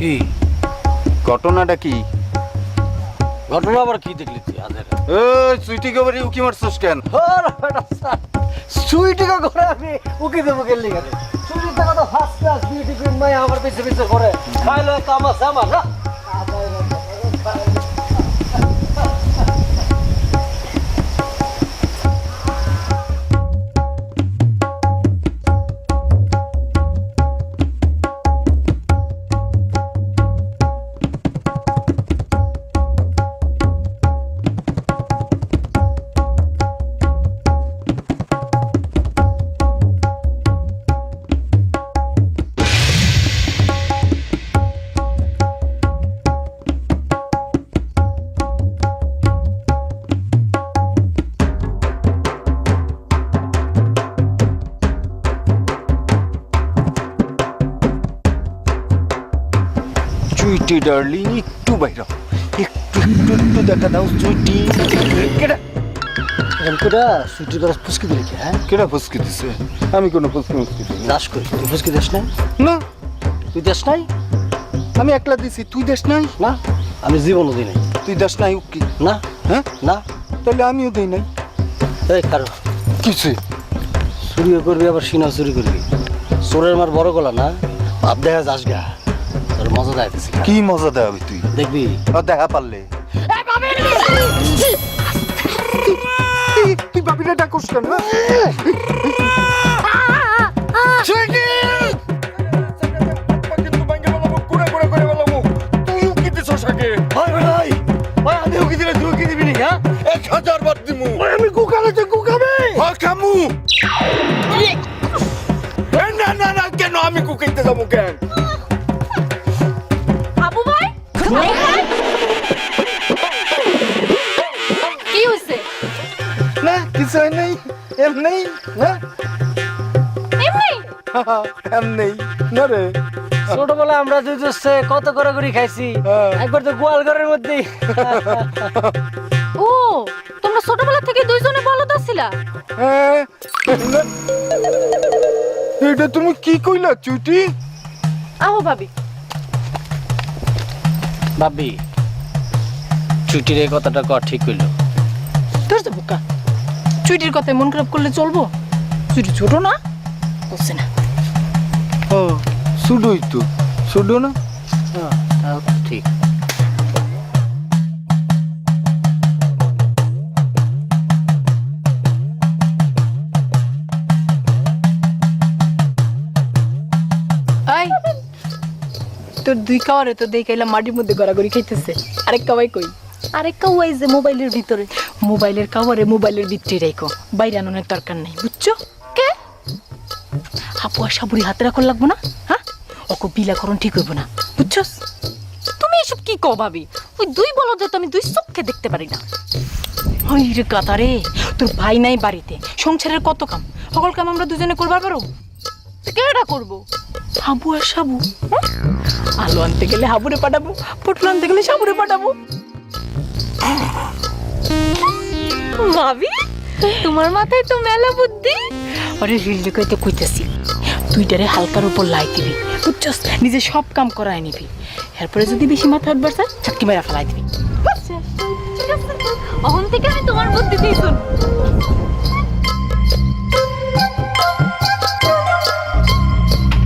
কি? ঘটনাটা কি? ঘটনা আবার কি দেখলি তুই? ওই সুইটি গোবরি উকি মারছস কেন? সুইটিকে করে আমি উকি দেবো গেলি গেলে সুইটি তো first class beauty queen my আমার পিছে পিছে করে। খাইলো কামা সামা না? চুইটি ডার্লিং একটু বাইর একটু একটু একটু দেখা দাও চুইটি কেডা? এরকমটা সুইটির করে ফুসকি দিলি কি হ্যাঁ? কেডা ফুসকি দিছে? আমি কোনো ফুসকি মুসকি দিই। দাস করি তুই ফুসকি দিস না না। তুই দেশ নাই? আমি একলা দিছি তুই দেশ নাই? না আমি জীবনও দিই নাই। তুই দেশ নাই উকি না হ্যাঁ? না। তাহলে আমিও দেই নাই। এই কারও। কিছু চুরিও করবি আবার সিনাও চুরি করবি। চোরের মার বড় গলা না? ভাব দেখা যাস গা। তোর মজা দেখাইতেছি কি মজা দেওয়াবি তুই দেখবি ও দেখা পারলে তুই- বাবিটা ডাকুস কেন হ্যাঁ? চুইটি! কিন্তু ভাঙ্গে বলব, কুড়ে কুড়ে করে বলব, তুই উকি আগে। ভাই ভাই ভাই আমি উকি দিলে তুই উকি দিবি নি হ্যাঁ এক হাজার বার না কিছু নাই এমনি না এমনি এমনি না রে? ছোটবেলা আমরা দুই কত করে করে খাইছি হ্যাঁ। একবার তো গোয়াল ঘরের মধ্যে ও তোমরা ছোটবেলা থেকে দুইজনে বলদ ছিলা হ্যাঁ। এটা তুমি কি কইলা চুটি? আহো ভাবি। ভাবি ছুটির এই কথাটা কর ঠিক হইল তোর তো বোকা। চুইটির কথা মন খারাপ করলে চলবো? চুইটি ছোট না? বুঝছে না। ও শুডুই তো। শুডু না? হ্যাঁ, ঠিক। তোর দুই কাওয়ারে তো দেখাইলাম মাটির মধ্যে গড়াগড়ি খাইতেছে। আরেক কাওয়াই কই? আরেক কাওয়াই যে মোবাইলের ভিতরে। মোবাইলের কাওয়ারে মোবাইলের ভিতরে রাখো। বাইরে আননের দরকার নাই, বুঝছ? কে? আর সাবুরি হাতে লাগবো না? হ্যাঁ? বিলাকরণ ঠিক হইব না তুমি এসব কি ভাবি? ওই দুই আমি দুই দেখতে পারি না। ওই রে কাতারে তোর ভাই নাই বাড়িতে, সংসারের কত কাম? সকল কাম আমরা দুজনে করবার পারো? কেটা করব? হাবু আর সাবু হ্যাঁ? আলু আনতে গেলে হাবুরে পাঠাবো, পটল আনতে গেলে সাবুরে পাঠাবো। ভাবি তোমার মাথায় তো মেলা বুদ্ধি। আরে রিল্লি কইতে কইতেছি তুইটারে হালকার উপর লাই দিবি বুঝছস? নিজে সব কাম করায় নিবি। এরপরে যদি বেশি মাথা উঠবার চাটকি মেরা ফেলাই দিবি। অহন থেকে আমি তোমার বুদ্ধি দিয়ে শুন